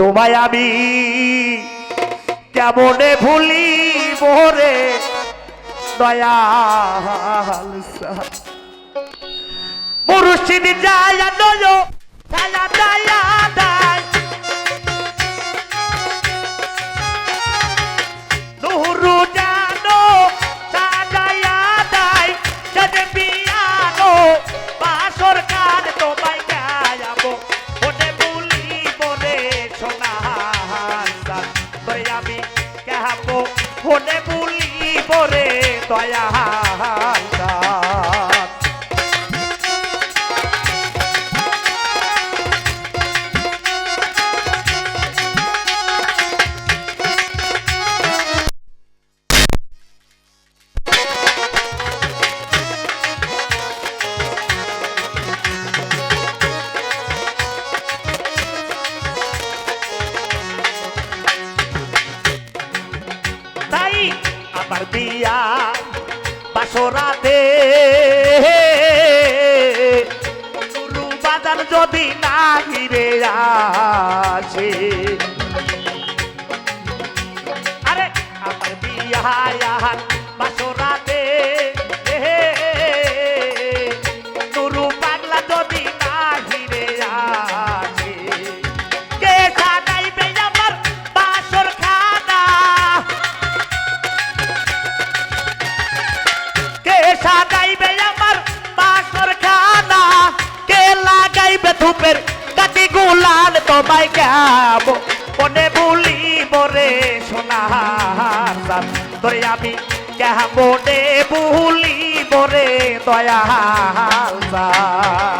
তোমায় আমি কেমনে ভুলি মোরে দয়াল মুর্শিদ যায় দয়া দয়া ওনে বলি পরে দয়া আমার বিয়া বাসরাতে। নুরু বাজার যদি না ঘিরে আসে আরে আমার বিয়া বাসরাতে ধূপের কাটি গোলাল তোমায় গাব মনে বলি সোনার সাথ তোরে আমি কেহ মনে বলি বরে দয়াল সাথ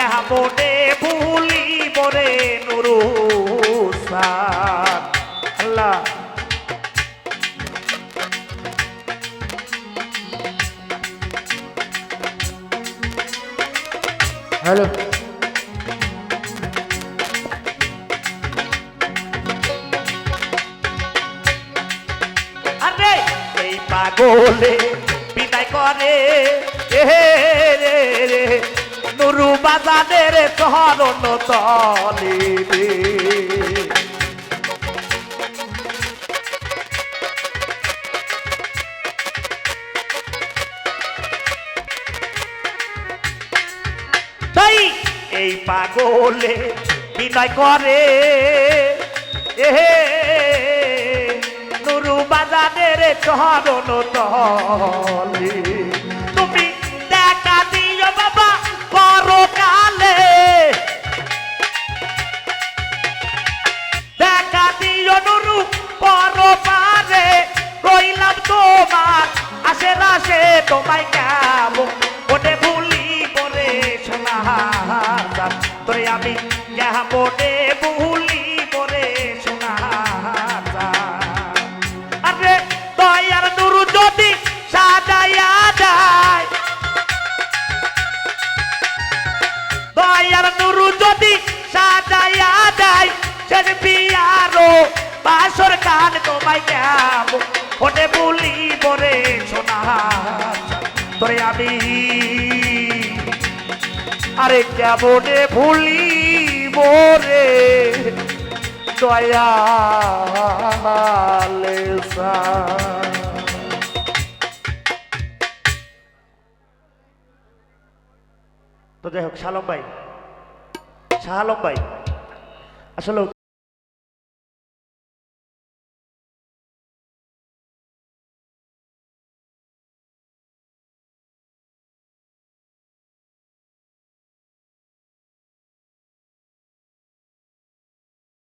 কেহা মনে ভুলি পরে নুরু আল্লাহ। হ্যালো। আরে এই পাগলে বিদায় করে। রে রে। নুরু বাজানের চরণ তলে রে তাই এই পাগলে বিনয় করে। এহে, নুরু বাজানের চরণ তলে তোমায় কাবো ওটে ভুলি পরে শোনা তোরে আমি যাহা মনে ভুলি পরে শোনা আরে, দয়ার নুরু যদি সাজাইয়া যায়। দয়ার নুরু যদি সাজাইয়া যায় সের বিয়ারো বাসর কান তোমায় যাব ওটে বলি বরে সোনা, তোরে আমি আরে কেমনে ভুলি মোরে দয়ালে তো যাই হোক, শালম ভাই শাহ আলম ভাই, আসলে